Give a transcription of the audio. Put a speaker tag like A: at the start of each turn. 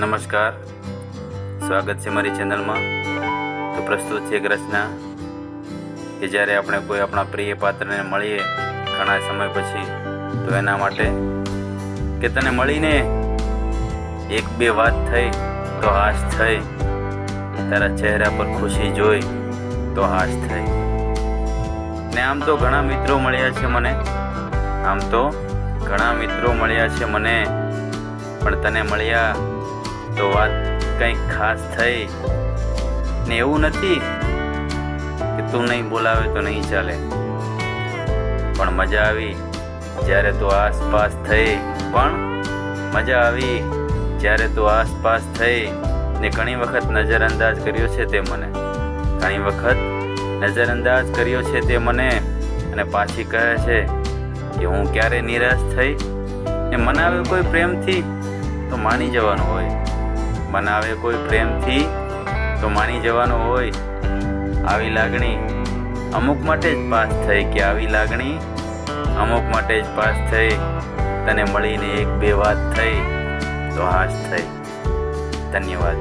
A: નમસ્કાર. સ્વાગત છે મારી ચેનલમાં. તો પ્રસ્તુત છે એક રચના કે જ્યારે આપણે કોઈ આપણા પ્રિય પાત્રને મળીએ ઘણા સમય પછી, તો એના માટે કે તને મળીને એક બે વાત થઈ, તો હાશ થઈ. તારા ચહેરા પર ખુશી જોઈ, તો હાશ થઈ. ને આમ તો ઘણા મિત્રો મળ્યા છે મને. આમ તો ઘણા મિત્રો મળ્યા છે મને. પણ તને મળ્યા તો વાત કંઈક ખાસ થઈ ને એવું નથી કે તું નહીં બોલાવે તો નહીં ચાલે. પણ મજા આવી જ્યારે તું આસપાસ થઈ. પણ મજા આવી જ્યારે તું આસપાસ થઈ ને ઘણી વખત નજરઅંદાજ કર્યો છે તે મને. ઘણી વખત નજરઅંદાજ કર્યો છે તે મને અને પાછી કહે છે કે હું ક્યારે નિરાશ થઈ ને મનાવે કોઈ પ્રેમથી તો માની જવાનું હોય. મનાવે કોઈ પ્રેમથી તો માની જવાનો હોય આવી લાગણી અમુક માટે જ પાસ થઈ કે આવી લાગણી અમુક માટે જ પાસ થઈ. તને મળીને એક બે વાત થઈ તો હાશ થઈ. ધન્યવાદ.